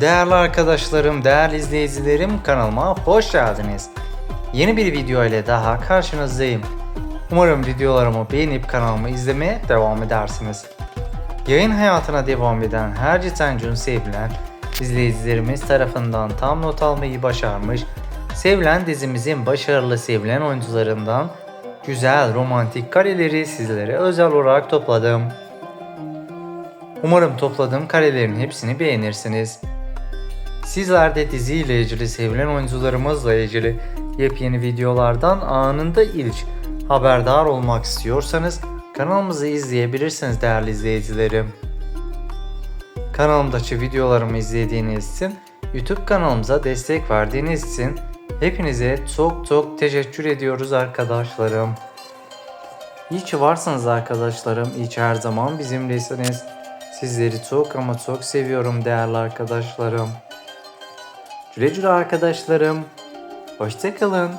Değerli arkadaşlarım, değerli izleyicilerim kanalıma hoş geldiniz. Yeni bir video ile daha karşınızdayım. Umarım videolarımı beğenip kanalımı izlemeye devam edersiniz. Yayın hayatına devam eden her geçen gün sevilen izleyicilerimiz tarafından tam not almayı başarmış, sevilen dizimizin başarılı sevilen oyuncularından güzel romantik kareleri sizlere özel olarak topladım. Umarım topladığım karelerin hepsini beğenirsiniz. Sizler de diziyle ilgili sevilen oyuncularımızla ilgili yepyeni videolardan anında ilk haberdar olmak istiyorsanız kanalımızı izleyebilirsiniz değerli izleyicilerim. Kanalımdaki videolarımı izlediğiniz için, YouTube kanalımıza destek verdiğiniz için hepinize çok çok teşekkür ediyoruz arkadaşlarım. İyi ki varsınız arkadaşlarım. İyi ki her zaman bizimlesiniz. Sizleri çok ama çok seviyorum değerli arkadaşlarım. Güle arkadaşlarım. Hoşçakalın.